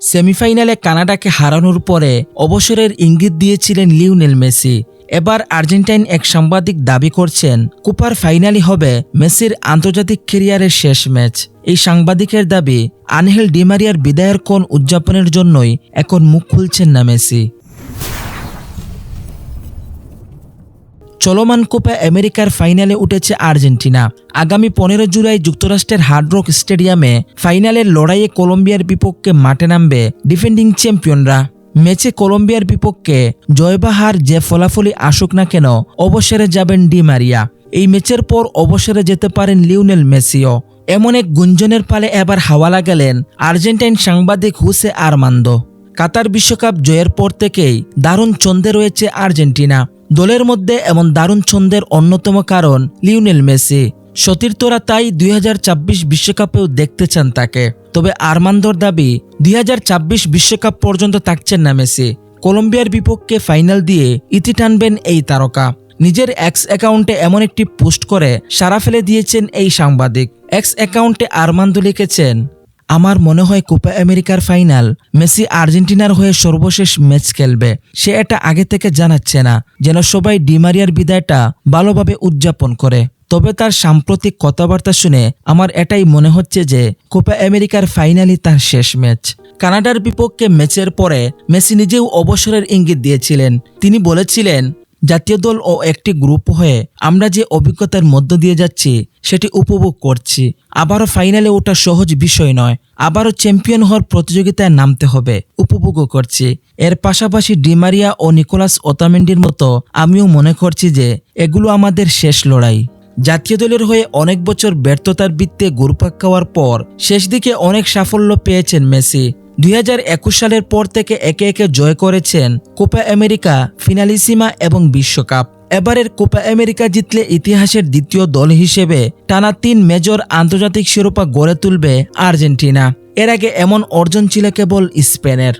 সেমিফাইনালে কানাডাকে হারানোর পরে অবসরের ইঙ্গিত দিয়েছিলেন লিওনেল মেসি। এবার আর্জেন্টাইন এক সাংবাদিক দাবি করছেন, কুপার ফাইনালি হবে মেসির আন্তর্জাতিক ক্যারিয়ারের শেষ ম্যাচ। এই সাংবাদিকের দাবি, আনহেল ডিমারিয়ার বিদায়ের কোন উদযাপনের জন্যই এখন মুখ খুলছেন না মেসি। চলমান কোপা আমেরিকার ফাইনালে উঠেছে আর্জেন্টিনা। আগামী পনেরো জুলাই যুক্তরাষ্ট্রের হার্ডরক স্টেডিয়ামে ফাইনালের লড়াইয়ে কলম্বিয়ার বিপক্ষে মাঠে নামবে ডিফেন্ডিং চ্যাম্পিয়নরা। ম্যাচে কলম্বিয়ার বিপক্ষে জয়বাহার যে ফলাফলই আসুক না কেন, অবসরে যাবেন ডি মারিয়া। এই ম্যাচের পর অবসরে যেতে পারেন লিওনেল মেসিও। এমন এক গুঞ্জনের পালে এবার হাওয়া লাগালেন আর্জেন্টাইন সাংবাদিক হুসে আরমান্দো। কাতার বিশ্বকাপ জয়ের পর থেকেই দারুণ ছন্দে রয়েছে আর্জেন্টিনা। দলের মধ্যে এমন দারুণ ছন্দের অন্যতম কারণ লিওনেল মেসি। সতীর্থরা তাই দুই বিশ্বকাপেও দেখতে চান তাকে। তবে আরমান্দর দাবি, দুই বিশ্বকাপ পর্যন্ত থাকছেন না মেসি। কলম্বিয়ার বিপক্ষে ফাইনাল দিয়ে ইতি টানবেন এই তারকা। নিজের এক্স অ্যাকাউন্টে এমন একটি পোস্ট করে সারা ফেলে দিয়েছেন এই সাংবাদিক। এক্স অ্যাকাউন্টে আরমান্দো লিখেছেন আমার মনে হয় কোপা আমেরিকার ফাইনাল মেসি আর্জেন্টিনার হয়ে সর্বশেষ ম্যাচ খেলবে। সে এটা আগে থেকে জানাচ্ছে না, যেন সবাই ডিমারিয়ার বিদায়টা ভালোভাবে উদযাপন করে। তবে তার সাম্প্রতিক কথাবার্তা শুনে আমার এটাই মনে হচ্ছে যে কোপা আমেরিকার ফাইনালই তার শেষ ম্যাচ। কানাডার বিপক্ষে ম্যাচের পরে মেসি নিজেও অবসরের ইঙ্গিত দিয়েছিলেন। তিনি বলেছিলেন জাতীয় দল ও একটি গ্রুপ হয়ে আমরা যে অভিজ্ঞতার মধ্য দিয়ে যাচ্ছি, সেটি উপভোগ করছি। আবারও ফাইনালে ওটা সহজ বিষয় নয়। আবারও চ্যাম্পিয়ন হওয়ার প্রতিযোগিতায় নামতে হবে, উপভোগও করছি। এর পাশাপাশি ডিমারিয়া ও নিকোলাস ওতামেন্ডির মতো আমিও মনে করছি যে এগুলো আমাদের শেষ লড়াই। জাতীয় দলের হয়ে অনেক বছর ব্যর্থতার বৃত্তে গুরুপাক খাওয়ার পর শেষ দিকে অনেক সাফল্য পেয়েছেন মেসি। দুই হাজার একুশ সালের পর থেকে একে একে জয় করেছেন কোপা আমেরিকা, ফিনালিসিমা এবং বিশ্বকাপ। এবারের কোপা আমেরিকা জিতলে ইতিহাসের দ্বিতীয় দল হিসেবে টানা তিন মেজর আন্তর্জাতিক শিরোপা গড়ে তুলবে আর্জেন্টিনা। এর আগে এমন অর্জন ছিল কেবল স্পেনের।